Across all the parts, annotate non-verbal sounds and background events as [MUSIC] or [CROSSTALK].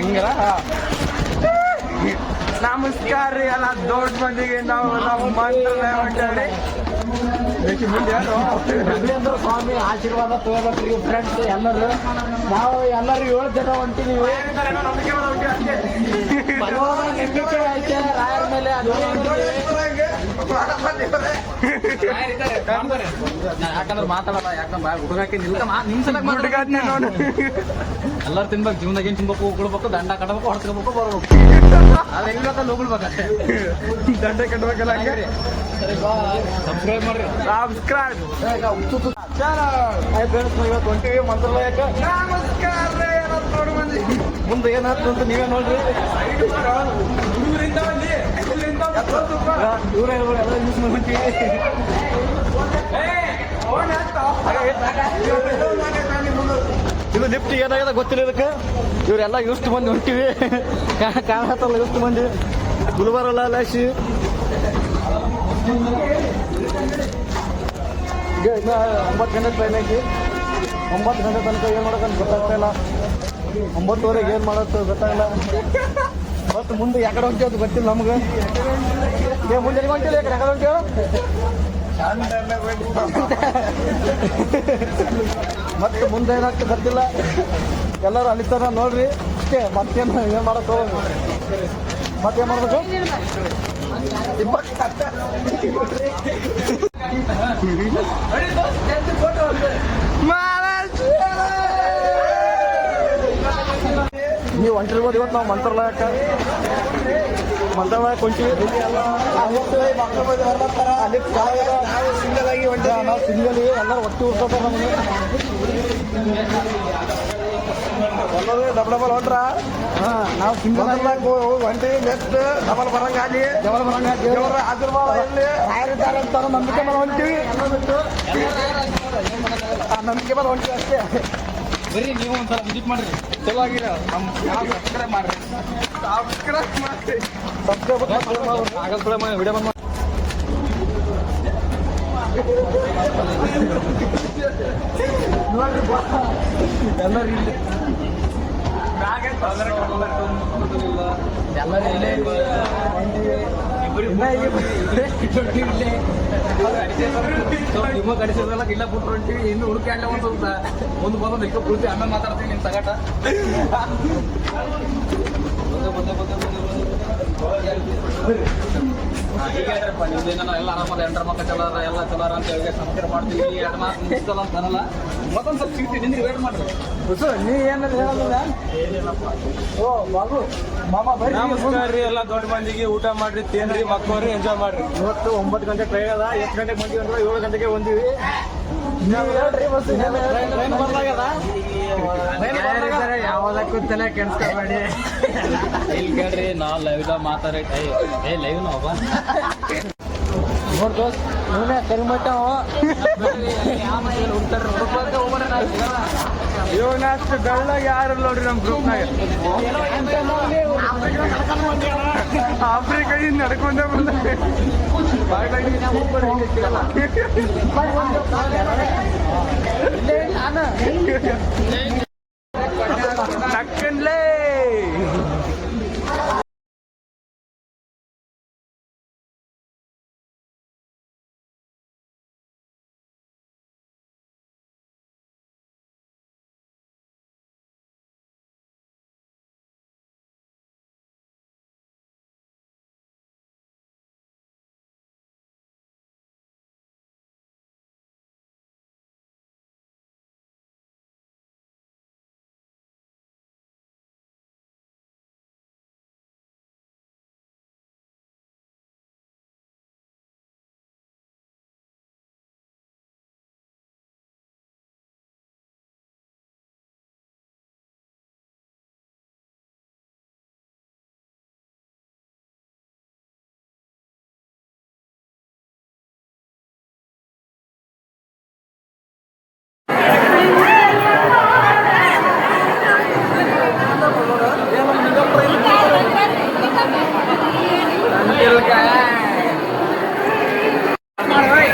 ಹೆಂಗಲ್ಲ ನಮಸ್ಕಾರ ರೀ ಎಲ್ಲ ದೊಡ್ಡ ಮಂದಿಗೆ ನಾವು ನಮ್ಮ ಮಂತ್ರನೇ ರಾಘವೇಂದ್ರ ಸ್ವಾಮಿ ಆಶೀರ್ವಾದ ತಗೋಬೇಕ್ರಿ ಫ್ರೆಂಡ್ಸ್ ಎಲ್ಲರು. ನಾವು ಎಲ್ಲರೂ ಏಳು ಜನ ಹೊಂಟಿದೀವಿ. ಭಗವಾನ ನಂಬಿಕೆ ಐತೆ ರಾಯರ ಮೇಲೆ ಅದು ಯಾಕಂದ್ರೆ ಮಾತಾಡಲ್ಲ ಯಾಕಂದ್ರೆ ಎಲ್ಲರೂ ತಿನ್ಬೇಕು ಜೀವನದಾಗ ಏನ್ ತಿನ್ಬೇಕು ಉಗುಳ್ಬೇಕು ದಂಡ ಕಟ್ಬೇಕು ಹೊಡ್ಸ್ಕೋಬೇಕು ಬರ್ಬೇಕು ಅದೇ ಉಗುಳ್ಬೇಕಷ್ಟೇ ದಂಡ ಕಟ್ಬೇಕಲ್ಲ ಸಬ್ಸ್ಕ್ರೈಬ್ ಮಾಡ್ರಿ. ಸಬ್ಸ್ಕ್ರೈಬ್ ಮಂದಿ ಮುಂದೆ ಏನಾಯ್ತು ಅಂತ ನೀವೇ ನೋಡ್ರಿ. ಎಲ್ಲ ಯೂಸ್ ಇದು ಲಿಫ್ಟ್ ಏನಾಗಿದೆ ಗೊತ್ತಿಲ್ಲ ಇದಕ್ಕೆ? ಇವರೆಲ್ಲ ಇಷ್ಟು ಮಂದಿ ಹೊಂಟಿವಿ. [LAUGHS] ಕಾಣತ್ತಲ್ಲ ಇಷ್ಟು ಮಂದಿ. ಗುಲ್ಬರಲ್ಲ ಲಾಶಿ ಒಂಬತ್ತು ಗಂಟೆ ಟ್ರೈನ್ ಐತಿ. ಒಂಬತ್ತು ಗಂಟೆ ತನಕ ಏನ್ ಮಾಡೋಕ್ಕಂತ ಗೊತ್ತಾಗ್ತಾ ಇಲ್ಲ. ಒಂಬತ್ತುವರೆಗೆ ಏನು ಮಾಡೋದು ಗೊತ್ತಾಗಲ್ಲ. ಮತ್ತು ಮುಂದೆ ಯಾಕಡೆ ಹೋಗ್ತೀವಿ ಅದು ಗೊತ್ತಿಲ್ಲ ನಮ್ಗೆ. ಏ, ಮುಂದೆ ಯಾಕಡೆ ಮತ್ತೆ ಮುಂದೆ ಏನಾಗ್ತದೆ ಗೊತ್ತಿಲ್ಲ. ಎಲ್ಲರೂ ಅಲಿತಾರ ನೋಡ್ರಿ. ಅಷ್ಟೇ, ಮತ್ತೇನು ಏನು ಮಾಡಕ್ ಹೋಗೋದು ಮತ್ತೇನು ಮಾಡ್ಬೇಕು? ನೀವು ಹೊಂಟಿರ್ಬೋದು ಇವತ್ತು ನಾವು ಮಂತ್ರಾಲಯಕ್ಕೆ. ಮಂತ್ರಾಲಯಕ್ಕೆ ಹೊಂಟಿವಿ. ಅಲ್ಲಿ ಸಿಂಗಲ್ ಆಗಿ ನಾವು ಸಿಂಗಲ್ ಎಲ್ಲರೂ ಒಟ್ಟು ಉಳ್ಕೋತಾರೆ ನಮಗೆ ಎಲ್ಲರೂ ಡಬಲ್ ಡಬಲ್ ಹೊಂಟ್ರ? ಹಾಂ ನಾವು ಸಿಂಗಲ್ ಆಗಿ ಒಂಟಿ ನೆಕ್ಸ್ಟ್ ಡಬಲ್ ಬರಂಗಾಲಿ ಡಬಲ್ ಬರಂಗಾಲಿ ದೇವರ ಆಶೀರ್ವಾದ ಇಲ್ಲಿ ರಾಯರಿದ್ದಾರೆ ಅಂತ ನಂಬಿಕೆ ಮೇಲೆ ಹೊಂಟಿವಿ. ನಂಬಿಕೆ ಮೇಲೆ ಹೊಂಟಿವಿ ಅಷ್ಟೇ. ಬರ್ರಿ ನೀವು ಒಂದ್ಸಲ ವಿಸಿಟ್ ಮಾಡ್ರಿ. ಚಲೋ ಆಗಿಲ್ಲ ನಮ್ಮ ಸಬ್ಸ್ಕ್ರೈಬ್ ಮಾಡ್ರಿ. ಸಬ್ಸ್ಕ್ರೈಬ್ ಮಾಡ್ರಿ. ಸಬ್ಸ್ಕ್ರೈಬ್ ಆಗಲ್ಲ ವಿಡಿಯೋ ಬಂದ್ ಎಲ್ಲರೂ ಇಲ್ಲಿ. ಎಲ್ಲರೂ ಇಲ್ಲೇ ನಿಮ್ಮ ಕಡಿಸಿದ್ರಲ್ಲ ಇಲ್ಲ ಬಿಟ್ಟು ಅಂತೀವಿ ಇನ್ನು ಹುಡುಕಾಡ್ಲ ಒಂದು ಸ್ವಲ್ಪ ಒಂದು ಬಂದ ಲೆಕ್ಕ ಪೂರ್ತಿ ಆಮೇಲೆ ಮಾತಾಡ್ತೀವಿ ನಿಮ್ಮ ತಗಾಟ ನಿಮ್ದೇನ ಎಲ್ಲ ಆರಾಮದ ಎಂಟ್ರ ಮಕ್ಕ ಚಲೋರ ಎಲ್ಲ ಚಲಾರ ಅಂತ ಹೇಳಿ ಸಂಸ್ಕಾರ ಮಾಡ್ತೀವಿ ಎರಡು ಮಾತು ಮುಗಿಸ್ತಲ್ಲ ಅಂತ ಅನ್ನಲ್ಲ ಮತ್ತೊಂದು ಸ್ವಲ್ಪ ಸೀಟ್ ನಿಂದ್ರೆ ವೇಟ್ ಮಾಡ್ರಿ ನೀ ಏನಾದ್ರು ಹೇಳಲ್ಲ ಓ ಬಾಬು ಮಾಮ ನಮಸ್ಕಾರ ರೀ ಎಲ್ಲ ದೊಡ್ಡ ಮಂದಿಗೆ ಊಟ ಮಾಡ್ರಿ ತಿನ್ರಿ ಮಕ್ಕಳ ಎಂಜಾಯ್ ಮಾಡ್ರಿ ಇವತ್ತು ಒಂಬತ್ತು ಗಂಟೆ ಟ್ರೈನ್ ಅದ ಎಷ್ಟು ಗಂಟೆಗೆ ಬಂದಿವಿ ಅಂದ್ರೆ ಏಳು ಗಂಟೆಗೆ ಬಂದಿವಿ ಹೇಳ್ರಿ ಬಸ್ ಟ್ರೈನ್ ಬರ್ಲಾಗ್ಯದ ಯಾವ್ದಕ್ಕೂ ತಲೆ ಕೆಡ್ಸ್ಕೊಬೇಡಿ. ಇಲ್ಲಿ ಕೇಳ್ರಿ ನಾ ಲೈವ್ ಮಾತಾಡಿ ಏ ಲೈವ್ ನಾವ ನೋಡ್ ದೋಸ್ತ್ ಇವನೇ ಕರಿಮಟ್ಟ ಇವನಷ್ಟು ಬೆಳ್ಳಗೆ ಯಾರು ನೋಡ್ರಿ ನಮ್ಮ ಗ್ರೂಪ್ನಾಗ ಆಫ್ರಿಕಾ ನಡ್ಕೊಂಡೇ ಬಂದ ಟಕ್ಕನ್ಲೇ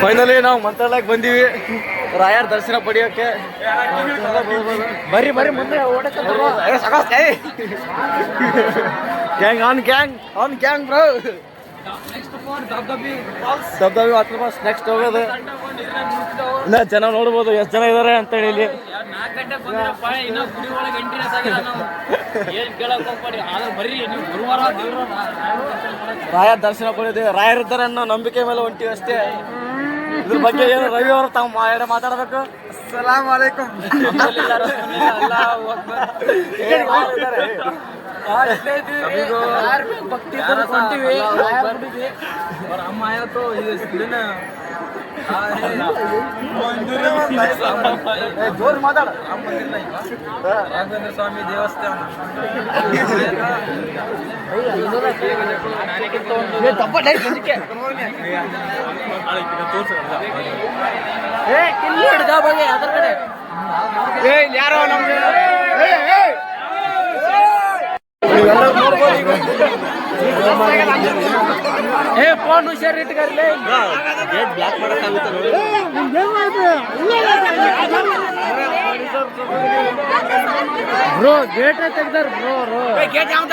ಫೈನಲಿ ನಾವು ಮಂತ್ರಾಲಯಕ್ಕೆ ಬಂದೀವಿ. ರಾಯರ್ ದರ್ಶನ ಪಡೆಯೋಕೆ ಬರ್ರಿ ಬರ್ರಿ, ಮುಂದೆ gang on gang on gang bro Dabdabi water falls next ಹೋಗೋದು. ಇಲ್ಲ ಜನ ನೋಡ್ಬೋದು ಎಷ್ಟು ಜನ ಇದಾರೆ ಅಂತ ಹೇಳಿ ಇಲ್ಲಿ. ರಾಯರ್ ದರ್ಶನ ಪಡೆಯೋದು. ರಾಯರ್ ಇದ್ದಾರೆ ಅನ್ನೋ ನಂಬಿಕೆ ಮೇಲೆ ಹೊಂಟಿವಿ ಅಷ್ಟೇ. ಇದ್ರ ಬಗ್ಗೆ ಏನು ರವಿ ಅವರು ತಾವು ಎರಡು ಮಾತಾಡಬೇಕು? ಸಲಾಮ್ ಅಲೈಕುಮ್ ಭಕ್ತಿ ಅವ್ರ ಅಮ್ಮ ಆಯ್ತು ಇದು ಇದನ್ನ ಜೋರ್ ಮಾತಾಡ. ರಾಘವೇಂದ್ರ ಸ್ವಾಮಿ ದೇವಸ್ಥಾನ. தப்பா டைம் செஞ்சுக்க யாரோ நம்ம ಏ ಫೋನ್ ಹುಷಾರ್ ಇಟ್ಕರ್ಲಿ. ಗೇಟ್ ಬ್ಲಾಕ್ ಮಾಡಕ್ಕಾಗುತ್ತೆ ನೋಡಿ ಬ್ರೋ ಗೇಟ್ ತೆಗ್ದಾರ ಬ್ರೋ ಬ್ರೋ ಗೇಟ್ ಯಾವ